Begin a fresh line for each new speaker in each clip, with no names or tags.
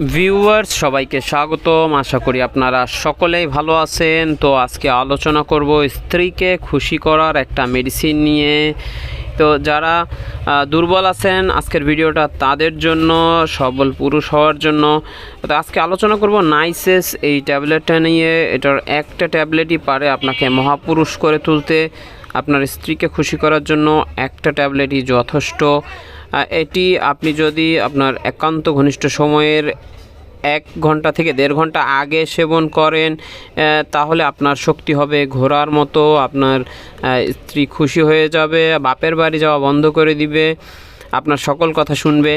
Viewers সবাইকে স্বাগতম। আশা করি আপনারা সকলেই ভালো আছেন। তো আজকে আলোচনা করব স্ত্রীকে খুশি করার একটা মেডিসিন নিয়ে। তো যারা দুর্বল আছেন, আজকের ভিডিওটা তাদের জন্য, সবল পুরুষ হওয়ার জন্য। তো আজকে আলোচনা করব নাইসেস এই ট্যাবলেটটা নিয়ে। এটার একটা ট্যাবলেটই পারে আপনাকে মহাপুরুষ করে তুলতে। আপনার স্ত্রীকে খুশি করার জন্য একটা ট্যাবলেটই যথেষ্ট। এটি আপনি যদি আপনার একান্ত ঘনিষ্ঠ সময়ের এক ঘণ্টা থেকে দেড় ঘণ্টা আগে সেবন করেন তাহলে আপনার শক্তি হবে ঘোরার মতো, আপনার স্ত্রী খুশি হয়ে যাবে, বাপের বাড়ি যাওয়া বন্ধ করে দিবে, আপনার সকল কথা শুনবে।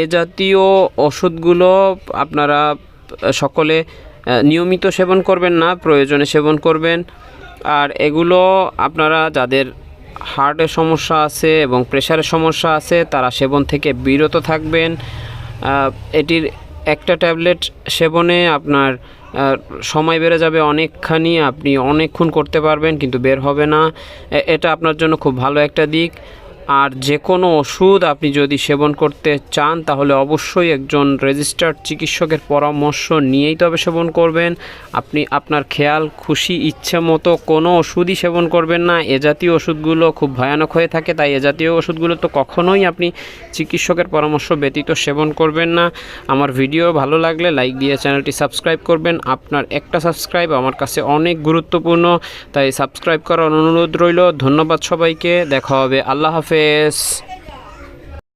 এ জাতীয় ওষুধগুলো আপনারা সকলে নিয়মিত সেবন করবেন না, প্রয়োজনে সেবন করবেন। আর এগুলো আপনারা যাদের হার্টের সমস্যা আছে এবং প্রেশারের সমস্যা আছে, তারা সেবন থেকে বিরত থাকবেন। এটির একটা ট্যাবলেট সেবনে আপনার সময় বেড়ে যাবে অনেকখানি, আপনি অনেকক্ষণ করতে পারবেন, কিন্তু বের হবে না। এটা আপনার জন্য খুব ভালো একটা দিক। আর যে কোনো ওষুধ আপনি যদি সেবন করতে চান, তাহলে অবশ্যই একজন রেজিস্টার্ড চিকিৎসকের পরামর্শ নিয়েই তবে সেবন করবেন। আপনি আপনার খেয়াল, খুশি, ইচ্ছে মতো কোনো ওষুধই সেবন করবেন না। এ জাতীয় ওষুধগুলো খুব ভয়ানক হয়ে থাকে, তাই এ জাতীয় ওষুধগুলো তো কখনোই আপনি চিকিৎসকের পরামর্শ ব্যতীত সেবন করবেন না। আমার ভিডিও ভালো লাগলে লাইক দিয়ে চ্যানেলটি সাবস্ক্রাইব করবেন। আপনার একটা সাবস্ক্রাইব আমার কাছে অনেক গুরুত্বপূর্ণ, তাই সাবস্ক্রাইব করার অনুরোধ রইল। ধন্যবাদ সবাইকে, দেখা হবে। আল্লাহ হাফেজ। this.